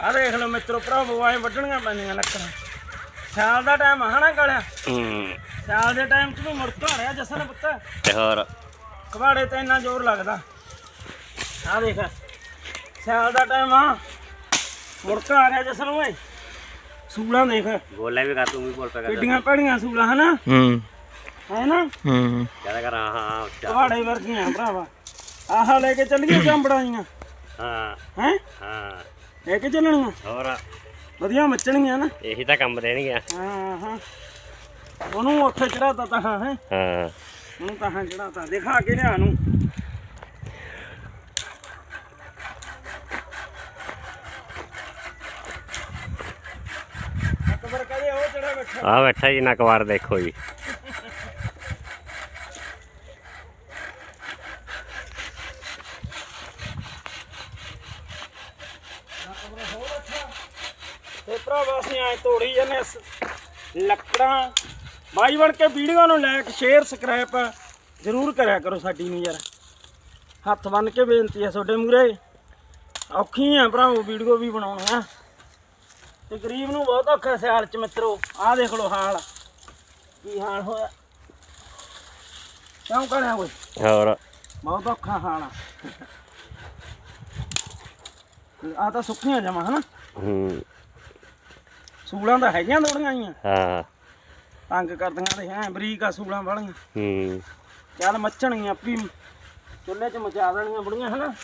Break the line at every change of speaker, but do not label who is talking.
ਆ ਦੇਖ ਲਓ ਮਿੱਤਰੋ ਭਰਾਵੋ ਆਏ ਵੱਢਣੀਆਂ ਪੈਂਦੀਆਂ ਲੱਕੜਾਂ। ਸਿਆਲ ਦਾ ਟਾਈਮ ਆ ਹਨਾ ਗਲਿਆ?
ਹੂੰ।
ਸਿਆਲ ਦੇ ਟਾਈਮ 'ਚ ਵੀ ਮੁੜਕਾ ਰਿਹਾ ਜਸਨ ਪੁੱਤ।
ਤੇ ਹੋਰ?
ਕਵਾੜੇ ਤੇ ਇੰਨਾ ਜ਼ੋਰ ਲੱਗਦਾ। ਆ ਦੇਖ ਸਿਆਲ ਦਾ ਟਾਈਮ ਆ। ਮੁੜਕਾ ਆ ਰਿਹਾ ਜਸਨ ਓਏ। ਸੂਲਾਂ ਦੇਖ।
ਬੋਲੇ ਵੀ ਕਰ ਤੂੰ ਵੀ ਬੋਲ ਪਿਆ ਕਰ
ਕਿੱਡੀਆਂ ਪੜੀਆਂ ਸੂਲਾਂ ਹਨਾ?
ਹੂੰ।
ਹੈ ਨਾ?
ਹੂੰ।
ਜ਼ਿਆਦਾ ਕਰ ਹਾਂ ਹਾਂ।
ਕਵਾੜੇ ਵਰਗੀਆਂ ਭਰਾਵਾ। ਆਹ ਲੈ ਕੇ ਚੱਲੀਏ ਚੰਬੜਾਈਆਂ
ਹਾਂ।
ਹੈ?
ਹਾਂ।
ਲੈ ਕੇ ਚੱਲਣੀਆਂ
ਹੋਰ।
ਵਧੀਆ ਮੱਚਣਗੀਆਂ ਨਾ।
ਇਹੀ ਤਾਂ ਕੰਮ ਦੇਣਗੇ
ਹਾਂ ਹਾਂ। ਉਹਨੂੰ ਉੱਥੇ ਚੜਾਤਾ ਤਾਂ ਹੈ।
ਹਾਂ।
ਉਹਨੂੰ ਤਾਂ ਹਾਂ ਚੜਾਤਾ ਦਿਖਾ ਕੇ ਲਿਆ ਨੂੰ ਅਕਬਰ ਕਹਦੇ ਉਹ ਚੜਾ ਬੈਠਾ।
ਆ ਬੈਠਾ ਜੀ ਨਕਵਾਰ ਦੇਖੋ ਜੀ।
ਤੇ ਭਰਾਵਾ ਅਸੀਂ ਐ ਤੋੜੀ ਜਾਂਦੇ ਲੱਕੜਾਂ। ਬਾਈ ਬਣ ਕੇ ਵੀਡੀਓ ਨੂੰ ਲਾਇਕ ਸ਼ੇਅਰ ਸਬਸਕ੍ਰਾਈਬ ਜ਼ਰੂਰ ਕਰਿਆ ਕਰੋ ਸਾਡੀ ਨੂੰ ਯਾਰ। ਹੱਥ ਬੰਨ ਕੇ ਬੇਨਤੀ ਹੈ ਤੁਹਾਡੇ ਮੂਰੇ ਔਖੀ ਆ ਭਰਾਵੋ ਵੀਡੀਓ ਵੀ ਬਣਾਉਣੀਆਂ ਤੇ ਗਰੀਬ ਨੂੰ ਬਹੁਤ ਔਖਾ ਸਿਆਲ ਚ ਮਿੱਤਰੋ। ਆਹ ਦੇਖ ਲਓ ਹਾਲ। ਕੀ ਹਾਲ ਹੋਇਆ? ਕਿਉਂ ਕਰਿਆ ਓਏ?
ਹੋਰ।
ਬਹੁਤ ਔਖਾ ਹਾਲ ਆ। ਆ ਤਾਂ ਸੁੱਕੀਆਂ ਜਮਾ ਹਨਾ?
ਹੂੰ।
ਸੂਲਾਂ ਤਾਂ ਹੈਗੀਆਂ ਥੋੜੀਆਂ ਆਈਆਂ।
ਹਾਂ।
ਤੰਗ ਕਰਦੀਆਂ ਤੇ ਐ ਬਰੀਕ ਆ ਸੂਲਾਂ ਵਾਲੀਆਂ।
ਹੂੰ।
ਚੱਲ ਮੱਚਣਗੀਆਂ ਆਪੀ ਚੁੱਲ੍ਹੇ 'ਚ ਮਚਾ ਦੇਣੀਆਂ ਬੁੜੀਆਂ ਹਨਾ?